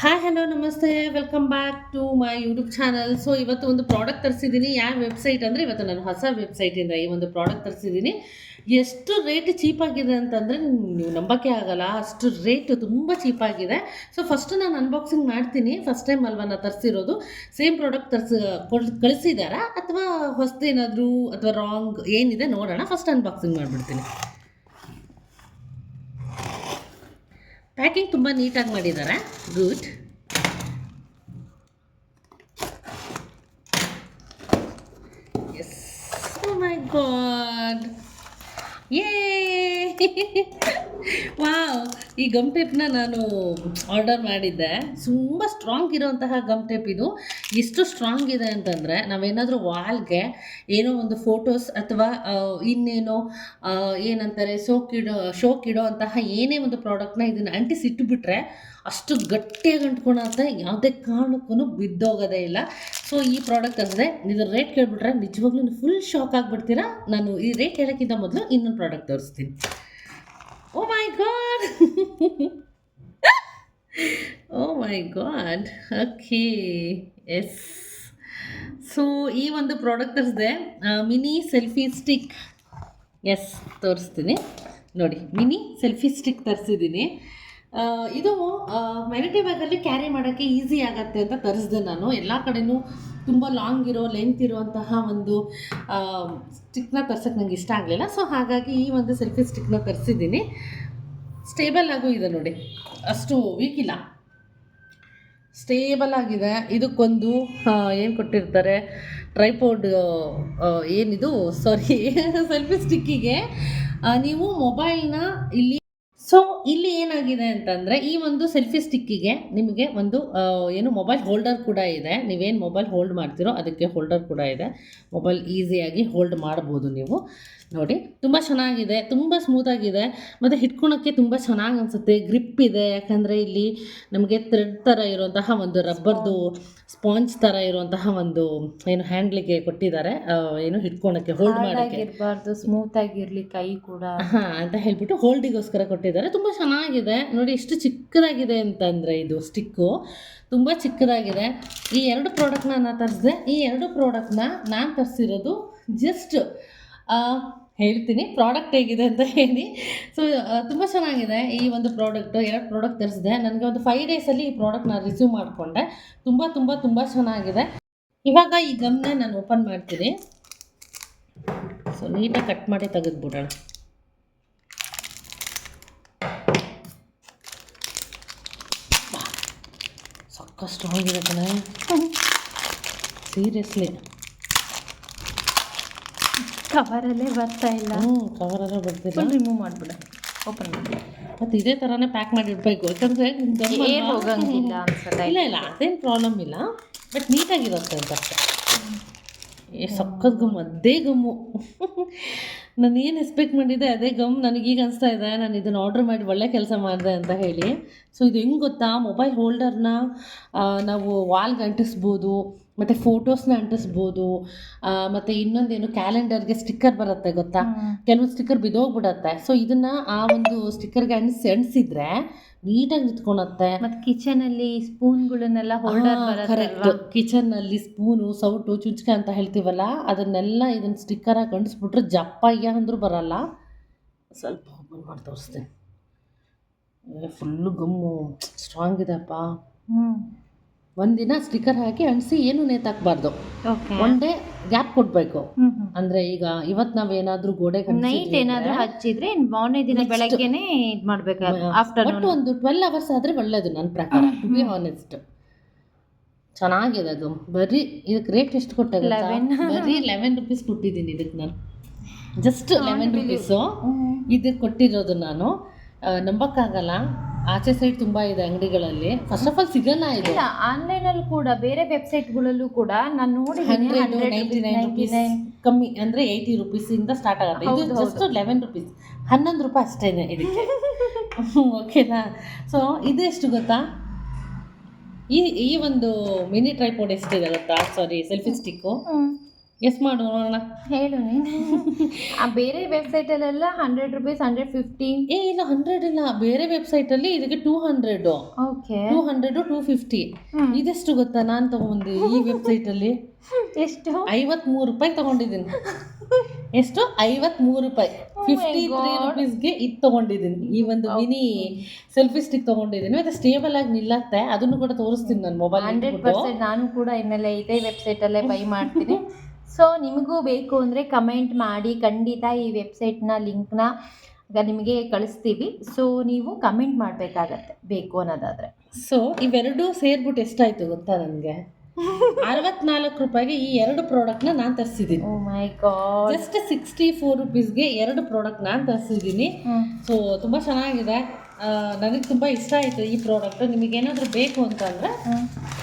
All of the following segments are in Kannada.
ಹಾಯ್ ಹಲೋ ನಮಸ್ತೆ welcome back to my YouTube channel so ಇವತ್ತು ಒಂದು ಪ್ರಾಡಕ್ಟ್ ತರಿಸಿದ್ದೀನಿ ಯಾವ ವೆಬ್ಸೈಟ್ ಅಂದರೆ ಇವತ್ತು ನಾನು ಹೊಸ ವೆಬ್ಸೈಟಿಂದ ಈ ಒಂದು ಪ್ರಾಡಕ್ಟ್ ತರಿಸಿದ್ದೀನಿ ಎಷ್ಟು ರೇಟ್ ಚೀಪಾಗಿದೆ ಅಂತಂದರೆ ನೀವು ನಂಬಕ್ಕೆ ಆಗಲ್ಲ. ಅಷ್ಟು ರೇಟ್ ತುಂಬ ಚೀಪಾಗಿದೆ ಸೊ ಫಸ್ಟ್ ನಾನು ಅನ್ಬಾಕ್ಸಿಂಗ್ ಮಾಡ್ತೀನಿ. ಫಸ್ಟ್ ಟೈಮ್ ಅಲ್ವಾ ನಾನು ತರಿಸಿರೋದು. ಸೇಮ್ ಪ್ರಾಡಕ್ಟ್ ತರಿಸಿ ಕಳಿಸಿದಾರಾ? ಅಥವಾ ಹೊಸದೇನಾದರೂ, ಅಥವಾ ರಾಂಗ್ ಏನಿದೆ ನೋಡೋಣ. ಫಸ್ಟ್ ಅನ್ಬಾಕ್ಸಿಂಗ್ ಮಾಡಿಬಿಡ್ತೀನಿ. ಪ್ಯಾಕಿಂಗ್ ತುಂಬ ನೀಟಾಗಿ ಮಾಡಿದ್ದಾರೆ good yes oh my god ಯೇ ವಾವ್ ಈ ಗಮ್ ಟೇಪ್ನ ನಾನು ಆರ್ಡರ್ ಮಾಡಿದ್ದೆ. ತುಂಬ ಸ್ಟ್ರಾಂಗ್ ಇರೋಂತಹ ಗಮ್ ಟೇಪ್ ಇದು. ಎಷ್ಟು ಸ್ಟ್ರಾಂಗ್ ಇದೆ ಅಂತಂದರೆ ನಾವೇನಾದರೂ ವಾಲ್ಗೆ ಏನೋ ಒಂದು ಫೋಟೋಸ್ ಅಥವಾ ಇನ್ನೇನು ಏನಂತಾರೆ ಸೋಕಿಡೋ ಶೋಕಿಡೋ ಅಂತಹ ಏನೇ ಒಂದು ಪ್ರಾಡಕ್ಟ್ನ ಇದನ್ನು ಅಂಟಿಸಿಟ್ಟುಬಿಟ್ರೆ ಅಷ್ಟು ಗಟ್ಟಿಯಾಗಿ ಅಂಟ್ಕೊಳತ್ತೆ ಯಾವುದೇ ಕಾರಣಕ್ಕೂ ಬಿದ್ದೋಗೋದೇ ಇಲ್ಲ. ಸೊ ಈ ಪ್ರಾಡಕ್ಟ್ ಅಂದರೆ ಇದರ ರೇಟ್ ಕೇಳಿಬಿಟ್ರೆ ನಿಜವಾಗ್ಲೂ ಫುಲ್ ಶಾಕ್ ಆಗಿಬಿಡ್ತೀರಾ? ನಾನು ಈ ರೇಟ್ ಹೇಳೋಕ್ಕಿಂತ ಮೊದಲು ಇನ್ನೊಂದು ಪ್ರಾಡಕ್ಟ್ ತೋರಿಸ್ತೀನಿ. ಓ my god okay yes so ಈ ಒಂದು ಪ್ರಾಡಕ್ಟ್ ತರಿಸಿದೆ ಮಿನಿ ಸೆಲ್ಫಿ ಸ್ಟಿಕ್ ಎಸ್ ತೋರಿಸ್ತೀನಿ. ನೋಡಿ ಮಿನಿ ಸೆಲ್ಫಿ ಸ್ಟಿಕ್ ತರಿಸಿದ್ದೀನಿ. ಇದು ಮೆರಿಟಿ ಬ್ಯಾಗಲ್ಲಿ ಕ್ಯಾರಿ ಮಾಡೋಕ್ಕೆ ಈಸಿ ಆಗತ್ತೆ ಅಂತ ತರಿಸಿದೆ ನಾನು. ಎಲ್ಲ ಕಡೆಯೂ ತುಂಬ ಲಾಂಗ್ ಇರೋ ಲೆಂತ್ ಇರುವಂತಹ ಒಂದು ಸ್ಟಿಕ್ನ ತರ್ಸೋಕ್ಕೆ ನಂಗೆ ಇಷ್ಟ ಆಗಲಿಲ್ಲ. ಸೊ ಹಾಗಾಗಿ ಈ ಒಂದು ಸೆಲ್ಫಿ ಸ್ಟಿಕ್ನ ತರಿಸಿದ್ದೀನಿ. ಸ್ಟೇಬಲ್ ಆಗು ಇದೆ ನೋಡಿ. ಅಷ್ಟು ವೀಕ್ ಇಲ್ಲ. ಸ್ಟೇಬಲ್ ಆಗಿದೆ. ಇದಕ್ಕೊಂದು ಏನು ಕೊಟ್ಟಿರ್ತಾರೆ? ಟ್ರೈಪೋಡ್ ಏನಿದು? ಸಾರಿ ಸೆಲ್ಫಿ ಸ್ಟಿಕ್ಕಿಗೆ ನೀವು ಮೊಬೈಲ್ನ ಇಲ್ಲಿ ಸೊ ಇಲ್ಲಿ ಏನಾಗಿದೆ ಅಂತಂದರೆ, ಈ ಒಂದು ಸೆಲ್ಫಿ ಸ್ಟಿಕ್ಕಿಗೆ ನಿಮಗೆ ಒಂದು ಏನು ಮೊಬೈಲ್ ಹೋಲ್ಡರ್ ಕೂಡ ಇದೆ. ನೀವೇನು ಮೊಬೈಲ್ ಹೋಲ್ಡ್ ಮಾಡ್ತೀರೋ ಅದಕ್ಕೆ ಹೋಲ್ಡರ್ ಕೂಡ ಇದೆ. ಮೊಬೈಲ್ ಈಸಿಯಾಗಿ ಹೋಲ್ಡ್ ಮಾಡ್ಬೋದು ನೀವು. ನೋಡಿ ತುಂಬ ಚೆನ್ನಾಗಿದೆ ತುಂಬ ಸ್ಮೂತಾಗಿದೆ ಮತ್ತು ಹಿಡ್ಕೊಳಕ್ಕೆ ತುಂಬ ಚೆನ್ನಾಗಿ ಅನಿಸುತ್ತೆ ಗ್ರಿಪ್ ಇದೆ ಯಾಕಂದರೆ ಇಲ್ಲಿ ನಮಗೆ ಥ್ರೆಡ್ ಥರ ಇರುವಂತಹ ಒಂದು ರಬ್ಬರ್ದು ಸ್ಪಾಂಜ್ ಥರ ಇರುವಂತಹ ಒಂದು ಏನು ಹ್ಯಾಂಡ್ಲಿಗೆ ಕೊಟ್ಟಿದ್ದಾರೆ ಏನು ಹಿಡ್ಕೊಳಕ್ಕೆ ಹೋಲ್ಡ್ ಮಾಡೋಕ್ಕೆ. ಇರಬಾರ್ದು ಸ್ಮೂತ್ ಆಗಿರಲಿ ಕೈ ಕೂಡ. ಹಾಂ ಅಂತ ಹೇಳ್ಬಿಟ್ಟು ಹೋಲ್ಡಿಗೋಸ್ಕರ ಕೊಟ್ಟಿದ್ದಾರೆ ತುಂಬ ಚೆನ್ನಾಗಿದೆ. ನೋಡಿ ಎಷ್ಟು ಚಿಕ್ಕದಾಗಿದೆ ಅಂತಂದರೆ ಇದು ಸ್ಟಿಕ್ಕು ತುಂಬ ಚಿಕ್ಕದಾಗಿದೆ. ಈ ಎರಡು ಪ್ರಾಡಕ್ಟ್ನ ನಾನು ತರಿಸಿದೆ. ಈ ಎರಡು ಪ್ರಾಡಕ್ಟ್ನ ನಾನು ತರಿಸಿರೋದು ಜಸ್ಟ್ ಹೇಳ್ತೀನಿ. ಪ್ರಾಡಕ್ಟ್ ಹೇಗಿದೆ ಅಂತ ಹೇಳಿ. ಸೊ ತುಂಬ ಚೆನ್ನಾಗಿದೆ ಈ ಒಂದು ಪ್ರಾಡಕ್ಟ್ ಎರಡು ಪ್ರಾಡಕ್ಟ್ ತರಿಸಿದೆ. ನನಗೆ ಒಂದು ಫೈವ್ ಡೇಸಲ್ಲಿ ಈ ಪ್ರಾಡಕ್ಟ್ ನಾನು ರಿಸೀವ್ ಮಾಡಿಕೊಂಡೆ. ತುಂಬ ತುಂಬ ತುಂಬ ಚೆನ್ನಾಗಿದೆ. ಇವಾಗ ಈ ಗಮ್ನ ನಾನು ಓಪನ್ ಮಾಡ್ತೀನಿ. ಸೊ ನೀಟಾಗಿ ಕಟ್ ಮಾಡಿ ತೆಗೆದ್ಬಿಡೋಣ. ಸಾಕಷ್ಟು ಇದೆ ಕಣೆ. ಸೀರಿಯಸ್ಲಿ ಕವರಲ್ಲೇ ಬರ್ತಾ ಇಲ್ಲ. ಹ್ಞೂ ಕವರೆಲ್ಲ ಬರ್ತಿಲ್ಲ. Full remove ಮಾಡ್ಬಿಡ. ಓಪನ್ ಮಾಡಿ. ಮತ್ತು ಇದೇ ಥರನೇ ಪ್ಯಾಕ್ ಮಾಡಿ ಇಡಬೇಕು ಯಾಕಂದರೆ ಏನು ಹೋಗಂಗಿಲ್ಲ ಅಂತ ಇಲ್ಲ ಇಲ್ಲ ಅದೇನು ಪ್ರಾಬ್ಲಮ್ ಇಲ್ಲ. ಬಟ್ ನೀಟಾಗಿರುತ್ತೆ ಅಂತ ಅಷ್ಟೇ. ಏ ಸಕ್ಕತ್ ಗಮ್ ಅದೇ ಗಮ್ಮು. ನಾನು ಏನು ಎಕ್ಸ್ಪೆಕ್ಟ್ ಮಾಡಿದ್ದೆ ಅದೇ ಗಮ್. ನನಗೀಗ ಅನಿಸ್ತಾ ಇದೆ ನಾನು ಇದನ್ನು ಆರ್ಡ್ರ್ ಮಾಡಿ ಒಳ್ಳೆ ಕೆಲಸ ಮಾಡಿದೆ ಅಂತ ಹೇಳಿ. ಸೊ ಇದು ಹೆಂಗೆ ಗೊತ್ತಾ? ಮೊಬೈಲ್ ಹೋಲ್ಡರ್ನ ನಾವು ವಾಲ್ಗೆ ಅಂಟಿಸ್ಬೋದು ಮತ್ತು ಫೋಟೋಸ್ನ ಅಂಟಿಸ್ಬೋದು ಮತ್ತು ಇನ್ನೊಂದೇನು ಕ್ಯಾಲೆಂಡರ್ಗೆ ಸ್ಟಿಕ್ಕರ್ ಬರುತ್ತೆ ಗೊತ್ತಾ? ಕೆಲವೊಂದು ಸ್ಟಿಕ್ಕರ್ ಬಿದ್ದೋಗ್ಬಿಡತ್ತೆ. ಸೊ ಇದನ್ನು ಆ ಒಂದು ಸ್ಟಿಕ್ಕರ್ಗೆ ಅಂಟಿಸಿ ಅಂಟಿಸಿದ್ರೆ ನೀಟಾಗಿ ನಿಂತ್ಕೊಳತ್ತೆ. ಮತ್ತು ಕಿಚನಲ್ಲಿ ಸ್ಪೂನ್ಗಳನ್ನೆಲ್ಲ ಹೋಲ್ಡರ್ ಕರೆಕ್ಟ್ ಕಿಚನಲ್ಲಿ ಕಿಚನ್ನಲ್ಲಿ ಸ್ಪೂನು ಸೌಟು ಚುಂಚಕ ಅಂತ ಹೇಳ್ತೀವಲ್ಲ ಅದನ್ನೆಲ್ಲ ಇದನ್ನು ಸ್ಟಿಕ್ಕರಾಗಿ ಅಂಟಿಸ್ಬಿಟ್ರೆ ಜಪ್ಪಯ್ಯ ಅಂದರೂ ಬರಲ್ಲ. ಸ್ವಲ್ಪ ಓಪನ್ ಮಾಡಿ ತೋರಿಸ್ತೀನಿ. Full gum. ಸ್ಟ್ರಾಂಗ್ ಇದೆಪ್ಪ. ಒಂದಿನ ಸ್ಟಿಕ್ಕರ್ ಹಾಕಿ ಅಂಟಿಸಿ ಏನು ನೇತಾಕ್ಬಾರ್ದು. ಒನ್ ಡೇ ಗ್ಯಾಪ್ ಕೊಡ್ಬೇಕು. ಅಂದ್ರೆ ಈಗ ಇವತ್ತು ನಾವೇನಾದ್ರೂ ಗೋಡೆ ನೈಟ್ ಏನಾದ್ರೂ ಹಚ್ಚಿದ್ರೆ ಮಾರನೇ ದಿನ. ಬೆಳಗ್ಗೆನೆ ಇದ್ ಆಫ್ಟರ್ನೂನ್ ಒಂದು ಟ್ವೆಲ್ ಅವರ್ಸ್ ಆದ್ರೆ ಒಳ್ಳೇದು ನನ್ನ ಪ್ರಕಾರ ಟು ಬಿ ಆನೆಸ್ಟ್ ಚೆನ್ನಾಗಿದೆ ಅದು. ಬರೀ ಇದಕ್ಕೆ ರೇಟ್ ಎಷ್ಟು ಕೊಟ್ಟೆ ಗೊತ್ತಾ? 11. ಬರೀ ಲೆವೆನ್ ರುಪೀಸ್ ಕೊಟ್ಟಿದ್ದೀನಿ ಇದಕ್ಕೆ ನಾನು. Just eleven. ರುಪೀಸು ಇದಕ್ಕೆ ಕೊಟ್ಟಿರೋದು ನಾನು. ನಂಬಕ್ಕಾಗಲ್ಲ. ಆಚೆ ಸೈಡ್ ತುಂಬ ಇದೆ ಅಂಗಡಿಗಳಲ್ಲಿ. ಫಸ್ಟ್ ಆಫ್ ಆಲ್ ಸಿಗಲ್ಲ ಇದು. ಇಲ್ಲ ಆನ್ಲೈನ್ ಅಲ್ಲಿ ಕೂಡ ಬೇರೆ ವೆಬ್ಸೈಟ್ ಗಳಲ್ಲೂ ಕೂಡ ನಾನು ನೋಡಿ ಹಂಡ್ರೆಡ್ ನೈಂಟಿ ನೈನ್ ರುಪೀಸ್ ಕಮ್ಮಿ ಅಂದರೆ ಏಯ್ಟಿ ರುಪೀಸಿಂದ ಸ್ಟಾರ್ಟ್ ಆಗುತ್ತೆ. ಇದು ಜಸ್ಟ್ ಲೆವೆನ್ ರುಪೀಸ್ ಹನ್ನೊಂದು ರೂಪಾಯಿ ಇದೆ ಇದಕ್ಕೆ. ಓಕೆನಾ ಸೊ ಇದು ಎಷ್ಟು ಗೊತ್ತಾ? ಈ ಈ ಒಂದು ಮಿನಿ ಟ್ರೈಪೋಡ್ ಎಷ್ಟಿದೆ ಗೊತ್ತಾ? ಸಾರಿ ಸೆಲ್ಫಿ ಸ್ಟಿಕ್ಕು ಎಸ್ ಮಾಡು ನೋಡೋಣ. ಹೇಳು ನೀನು. ಆ ಬೇರೆ ವೆಬ್ಸೈಟಲ್ಲೆಲ್ಲ ಹಂಡ್ರೆಡ್ ರುಪೀಸ್ ಹಂಡ್ರೆಡ್ ಫಿಫ್ಟಿ ಏ ಇಲ್ಲ ಹಂಡ್ರೆಡ್ ಇಲ್ಲ ಬೇರೆ ವೆಬ್ಸೈಟಲ್ಲಿ ಇದಕ್ಕೆ two hundred okay two hundred two fifty ಇದೆಷ್ಟು ಗೊತ್ತಾ ನಾನು ತಗೊಂಡು ಈ ವೆಬ್ಸೈಟಲ್ಲಿ ಎಷ್ಟು? ಐವತ್ಮೂರು ರೂಪಾಯಿ ತಗೊಂಡಿದ್ದೀನಿ. ಎಷ್ಟು? ಐವತ್ಮೂರು ರೂಪಾಯಿ. Fifty three. ರುಪೀಸ್ಗೆ ಇದು ತಗೊಂಡಿದ್ದೀನಿ. ಈ ಒಂದು ಮಿನಿ ಸೆಲ್ಫಿ ಸ್ಟಿಕ್ ತಗೊಂಡಿದ್ದೀನಿ. ಮತ್ತೆ ಸ್ಟೇಬಲ್ ಆಗಿ ನಿಲ್ಲತ್ತೆ. ಅದನ್ನು ಕೂಡ ತೋರಿಸ್ತೀನಿ ನಾನು ಮೊಬೈಲ್ ಹಂಡ್ರೆಡ್ ಪರ್ಸೆಂಟ್ ನಾನು ಕೂಡ ಇನ್ಮೇಲೆ ಇದೇ ವೆಬ್ಸೈಟಲ್ಲೇ ಬೈ ಮಾಡ್ತೀನಿ. ಸೊ ನಿಮಗೂ ಬೇಕು ಅಂದರೆ ಕಮೆಂಟ್ ಮಾಡಿ. ಖಂಡಿತ ಈ ವೆಬ್ಸೈಟ್ನ ಲಿಂಕ್ನ ನಿಮಗೆ ಕಳಿಸ್ತೀವಿ. ಸೊ ನೀವು ಕಮೆಂಟ್ ಮಾಡಬೇಕಾಗತ್ತೆ. ಬೇಕು ಅನ್ನೋದಾದರೆ. ಸೊ ಇವೆರಡೂ ಸೇರ್ಬಿಟ್ಟು ಎಷ್ಟಾಯಿತು ಗೊತ್ತಾ ನನಗೆ? ಅರವತ್ನಾಲ್ಕು ರೂಪಾಯಿಗೆ ಈ ಎರಡು ಪ್ರಾಡಕ್ಟ್ನ ನಾನು ತರಿಸಿದ್ದೀನಿ. ಓ my god just sixty four ರುಪೀಸ್ಗೆ ಎರಡು ಪ್ರಾಡಕ್ಟ್ ನಾನು ತರಿಸಿದ್ದೀನಿ. ಸೊ ತುಂಬ ಚೆನ್ನಾಗಿದೆ. ನನಗೆ ತುಂಬ ಇಷ್ಟ ಆಯಿತು ಈ ಪ್ರಾಡಕ್ಟ್ ನಿಮಗೇನಾದರೂ ಬೇಕು ಅಂತಂದರೆ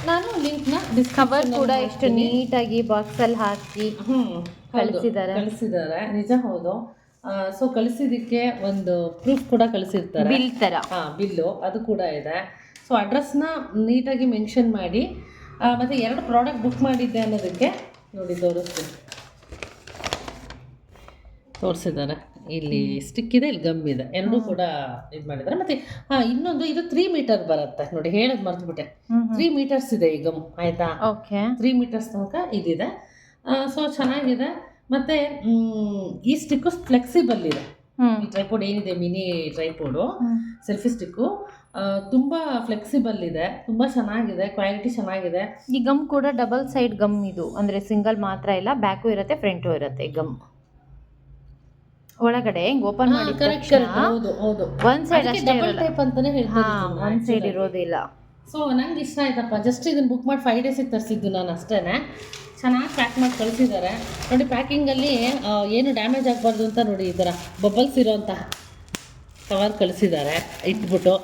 ನಾನು ಲಿಂಕ್ನ ಡಿಸ್ಕವರ್ ಕೂಡ ಎಷ್ಟು ನೀಟಾಗಿ ಬಾಕ್ಸಲ್ಲಿ ಹಾಕಿ ಹ್ಞೂ ಕಳಿಸಿದ್ದಾರೆ ನಿಜ ಹೌದು. ಸೊ ಕಳಿಸಿದ್ದಕ್ಕೆ ಒಂದು ಪ್ರೂಫ್ ಕೂಡ ಕಳಿಸಿರ್ತಾರೆ. ಬಿಲ್ ಥರ ಹಾಂ ಬಿಲ್ಲು ಅದು ಕೂಡ ಇದೆ. ಸೊ ಅಡ್ರೆಸ್ನ ನೀಟಾಗಿ ಮೆನ್ಷನ್ ಮಾಡಿ. ಮತ್ತೆ ಎರಡು ಪ್ರಾಡಕ್ಟ್ ಬುಕ್ ಮಾಡಿದ್ದೆ ಅನ್ನೋದಕ್ಕೆ ನೋಡಿ ತೋರಿಸ್ತೀನಿ. ತೋರಿಸಿದ್ದಾರೆ. ಇಲ್ಲಿ ಸ್ಟಿಕ್ ಇದೆ ಇಲ್ಲಿ ಗಮ್ ಇದೆ. ಎರಡೂ ಕೂಡ ಇದು ಮಾಡಿದ್ದಾರೆ. ಮತ್ತೆ ಹಾ ಇನ್ನೊಂದು ಇದು ತ್ರೀ ಮೀಟರ್ ಬರುತ್ತೆ. ನೋಡಿ ಹೇಳೋದು ಮರ್ತ್ಬಿಟ್ಟೆ. ತ್ರೀ ಮೀಟರ್ಸ್ ಇದೆ ಈ ಗಮ್ ಆಯ್ತಾ? ಓಕೆ ತ್ರೀ ಮೀಟರ್ಸ್ ತನಕ ಇದಿದೆ. ಸೊ ಚೆನ್ನಾಗಿದೆ. ಮತ್ತೆ ಈ ಸ್ಟಿಕ್ಕು ಫ್ಲೆಕ್ಸಿಬಲ್ ಇದೆ. ಈ ಟ್ರೈಪೋಡ್ ಏನಿದೆ ಮಿನಿ ಟ್ರೈಪೋಡು ಸೆಲ್ಫಿ ಸ್ಟಿಕ್ಕು ತುಂಬ ಫ್ಲೆಕ್ಸಿಬಲ್ ಇದೆ ತುಂಬ ಚೆನ್ನಾಗಿದೆ ಕ್ವಾಲಿಟಿ ಚೆನ್ನಾಗಿದೆ. ಈ ಗಮ್ ಕೂಡ ಡಬಲ್ ಸೈಡ್ ಗಮ್ ಇದು ಅಂದರೆ ಸಿಂಗಲ್ ಮಾತ್ರ ಇಲ್ಲ ಬ್ಯಾಕು ಇರುತ್ತೆ ಫ್ರಂಟು ಇರುತ್ತೆ ಗಮ್ ಒಳಗಡೆ ಹಿಂಗ್ ಓಪನ್ ಮಾಡಿ ಹೌದು ಹೌದು. ಒಂದ್ ಸೈಡ್ ಅಷ್ಟೇ ಟೈಪ್ ಅಂತಾನೆ ಹೇಳ್ತಾರೆ ಒನ್ ಸೈಡ್ ಇರೋದಿಲ್ಲ ಸೊ ನಂಗೆ ಇಷ್ಟ ಆಯ್ತಪ್ಪ. ಜಸ್ಟ್ ಇದನ್ನ ಬುಕ್ ಮಾಡಿ ಫೈವ್ ಡೇಸಿಗೆ ತರಿಸಿದ್ದು ನಾನು ಅಷ್ಟೇ ಚೆನ್ನಾಗಿ ಪ್ಯಾಕ್ ಮಾಡಿ ಕಳಿಸಿದ್ದಾರೆ. ನೋಡಿ ಪ್ಯಾಕಿಂಗಲ್ಲಿ ಏನು ಡ್ಯಾಮೇಜ್ ಆಗಬಾರ್ದು ಅಂತ ನೋಡಿ ಈ ಥರ ಬಬಲ್ಸ್ ಇರೋಂತಹ ಕವರ್ ಕಳಿಸಿದ್ದಾರೆ ಇಟ್ಬಿಟ್ಟು.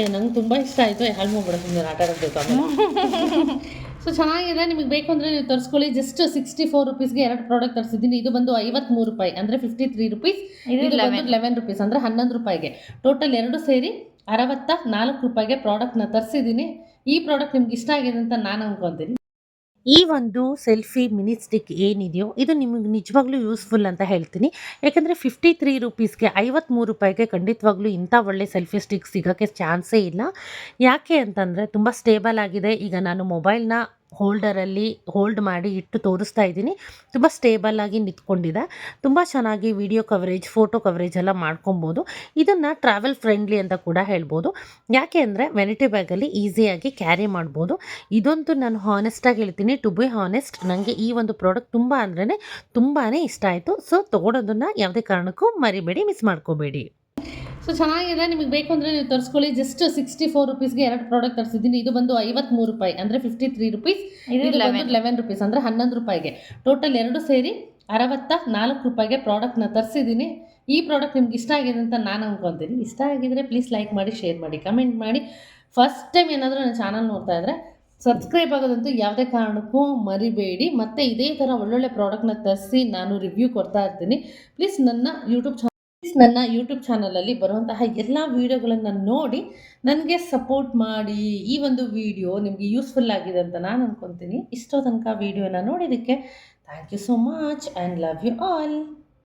ಏ ನಂಗೆ ತುಂಬ ಇಷ್ಟ ಆಯಿತು. ಹಾಳು ಮಾಡ್ಬಿಡ ಸುಮ್ಮನೆ ಆಟ ಆಡಬೇಕು ಆಮೇಲೆ. ಸೊ ಚೆನ್ನಾಗಿದೆ. ನಿಮಗೆ ಬೇಕು ಅಂದರೆ ನೀವು ತರಿಸ್ಕೊಳ್ಳಿ. ಜಸ್ಟ್ ಸಿಕ್ಸ್ಟಿ ಫೋರ್ ರುಪೀಸ್ಗೆ ಎರಡು ಪ್ರಾಡಕ್ಟ್ ತರಿಸಿದ್ದೀನಿ. ಇದು ಬಂದು ಐವತ್ತ್ಮೂರು ರೂಪಾಯಿ ಅಂದರೆ ಫಿಫ್ಟಿ ತ್ರೀ ರುಪೀಸ್ ಇದು ಇದು ಬಂದು ಲೆವೆನ್ ರುಪೀಸ್ ಅಂದರೆ ಹನ್ನೊಂದು ರೂಪಾಯಿಗೆ. ಟೋಟಲ್ ಎರಡು ಸೇರಿ ಅರವತ್ತ ನಾಲ್ಕು ರೂಪಾಯಿಗೆ ಪ್ರಾಡಕ್ಟ್ನ ತರಿಸಿದ್ದೀನಿ. ಈ ಪ್ರಾಡಕ್ಟ್ ನಿಮ್ಗೆ ಇಷ್ಟ ಆಗಿದೆ ಅಂತ ನಾನು ಅನ್ಕೊತೀನಿ. ಈ ಒಂದು ಸೆಲ್ಫಿ ಮಿನಿ ಸ್ಟಿಕ್ ಏನಿದೆಯೋ, ಇದು ನಿಮಗೆ ನಿಜವಾಗ್ಲೂ ಯೂಸ್ಫುಲ್ ಅಂತ ಹೇಳ್ತೀನಿ. ಯಾಕಂದರೆ ಫಿಫ್ಟಿ ತ್ರೀ ರುಪೀಸ್ಗೆ ಐವತ್ತ್ಮೂರು ರೂಪಾಯಿಗೆ ಖಂಡಿತವಾಗ್ಲೂ ಇಂಥ ಒಳ್ಳೆ ಸೆಲ್ಫಿ ಸ್ಟಿಕ್ ಸಿಗೋಕ್ಕೆ ಚಾನ್ಸೇ ಇಲ್ಲ. ಯಾಕೆ ಅಂತಂದರೆ ತುಂಬ ಸ್ಟೇಬಲ್ ಆಗಿದೆ. ಈಗ ನಾನು ಮೊಬೈಲ್ನ ಹೋಲ್ಡರಲ್ಲಿ ಹೋಲ್ಡ್ ಮಾಡಿ ಇಟ್ಟು ತೋರಿಸ್ತಾ ಇದ್ದೀನಿ. ತುಂಬ ಸ್ಟೇಬಲ್ ಆಗಿ ನಿಂತ್ಕೊಂಡಿದೆ. ತುಂಬ ಚೆನ್ನಾಗಿ ವಿಡಿಯೋ ಕವರೇಜ್ ಫೋಟೋ ಕವರೇಜ್ ಎಲ್ಲ ಮಾಡ್ಕೊಬೋದು. ಇದನ್ನು ಟ್ರಾವೆಲ್ ಫ್ರೆಂಡ್ಲಿ ಅಂತ ಕೂಡ ಹೇಳ್ಬೋದು. ಯಾಕೆ ಅಂದರೆ ವೆನಿಟಿ ಬ್ಯಾಗಲ್ಲಿ ಈಸಿಯಾಗಿ ಕ್ಯಾರಿ ಮಾಡ್ಬೋದು. ಇದಂತೂ ನಾನು ಹಾನೆಸ್ಟಾಗಿ ಹೇಳ್ತೀನಿ. ಟು ಬಿ ಹಾನೆಸ್ಟ್ ನನಗೆ ಈ ಒಂದು ಪ್ರಾಡಕ್ಟ್ ತುಂಬ ಅಂದ್ರೇ ತುಂಬಾ ಇಷ್ಟ ಆಯಿತು. ಸೊ ತೊಗೊಳೋದನ್ನು ಯಾವುದೇ ಕಾರಣಕ್ಕೂ ಮರಿಬೇಡಿ ಮಿಸ್ ಮಾಡ್ಕೋಬೇಡಿ. ಸೊ ಚೆನ್ನಾಗಿದೆ. ನಿಮಗೆ ಬೇಕು ಅಂದರೆ ನೀವು ತರಿಸ್ಕೊಳ್ಳಿ. ಜಸ್ಟ್ ಸಿಕ್ಸ್ಟಿ ಫೋರ್ ರುಪೀಸ್ಗೆ ಎರಡು ಪ್ರಾಡಕ್ಟ್ ತರಿಸಿದ್ದೀನಿ. ಇದು ಬಂದು ಐವತ್ಮೂರು ರೂಪಾಯಿ. ಅಂದರೆ ಫಿಫ್ಟಿ ತ್ರೀ ರುಪೀಸ್ ಇದು ಇದು ಬಂದು 11. ಲೆವೆನ್ ರುಪೀಸ್ ಅಂದರೆ ಹನ್ನೊಂದು ರೂಪಾಯಿಗೆ. ಟೋಟಲ್ ಎರಡು ಸೇರಿ ಅರವತ್ತ ನಾಲ್ಕು ರೂಪಾಯಿಗೆ ಪ್ರಾಡಕ್ಟ್ನ ತರಿಸಿದ್ದೀನಿ. ಈ ಪ್ರಾಡಕ್ಟ್ ನಿಮ್ಗೆ ಇಷ್ಟ ಆಗಿದೆ ಅಂತ ನಾನು ಅಂದ್ಕೊತೀನಿ ಇಷ್ಟ ಆಗಿದ್ರೆ ಪ್ಲೀಸ್ ಲೈಕ್ ಮಾಡಿ ಶೇರ್ ಮಾಡಿ ಕಮೆಂಟ್ ಮಾಡಿ. ಫಸ್ಟ್ ಟೈಮ್ ಏನಾದರೂ ನನ್ನ ಚಾನಲ್ ನೋಡ್ತಾ ಇದ್ದರೆ ಸಬ್ಸ್ಕ್ರೈಬ್ ಆಗೋದಂತೂ ಯಾವುದೇ ಕಾರಣಕ್ಕೂ ಮರಿಬೇಡಿ. ಮತ್ತು ಇದೇ ಥರ ಒಳ್ಳೊಳ್ಳೆ ಪ್ರಾಡಕ್ಟ್ನ ತರಿಸಿ ನಾನು ರಿವ್ಯೂ ಕೊಡ್ತಾ ಇರ್ತೀನಿ. ಪ್ಲೀಸ್ ನನ್ನ ಯೂಟ್ಯೂಬ್ ಚಾನಲ್ ನನ್ನ ಯೂಟ್ಯೂಬ್ ಚಾನಲಲ್ಲಿ ಬರುವಂತಹ ಎಲ್ಲ ವೀಡಿಯೋಗಳನ್ನು ನೋಡಿ ನನಗೆ ಸಪೋರ್ಟ್ ಮಾಡಿ ಈ ಒಂದು ವಿಡಿಯೋ ನಿಮಗೆ ಯೂಸ್ಫುಲ್ ಆಗಿದೆ ಅಂತ ನಾನು ಅಂದ್ಕೊತೀನಿ ಇಷ್ಟೋ ತನಕ ವೀಡಿಯೋನ ನೋಡಿದ್ದಕ್ಕೆ thank you so much and love you all